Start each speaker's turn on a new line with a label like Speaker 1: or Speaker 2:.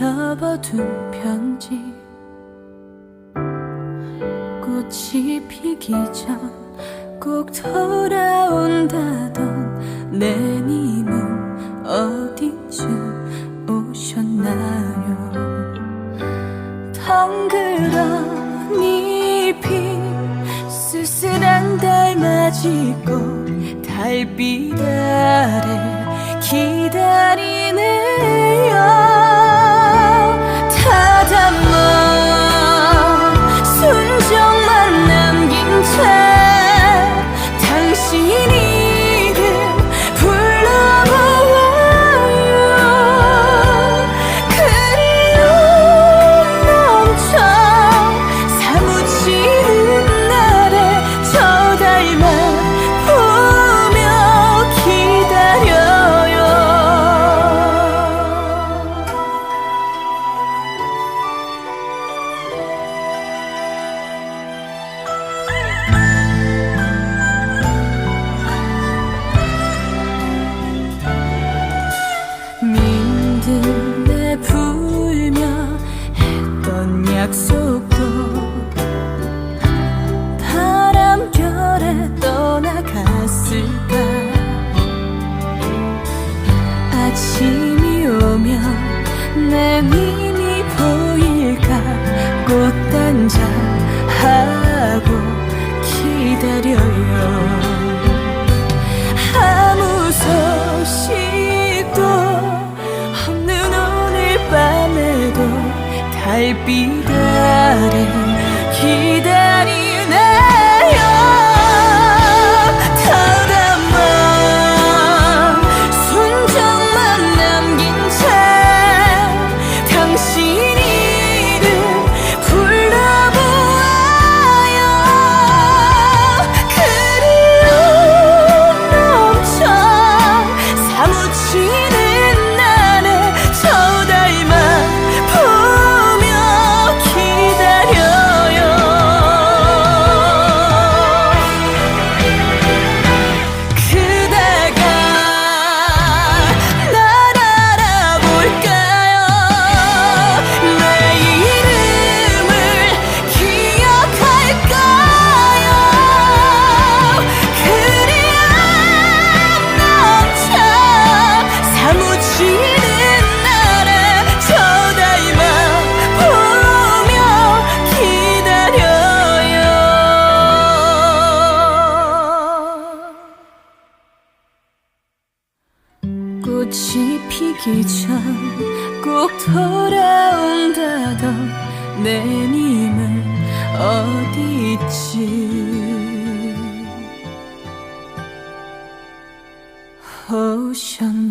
Speaker 1: 접어둔 편지. 꽃이 피기 전 꼭 돌아온다던 내님은 어디쯤 오셨나요? 덩그런 잎이 쓸쓸한 달 맞이고 달빛 아래 jak 扉で左な 꽃이 피기 전 꼭 돌아온다던 내 님은 어디 있지? 오션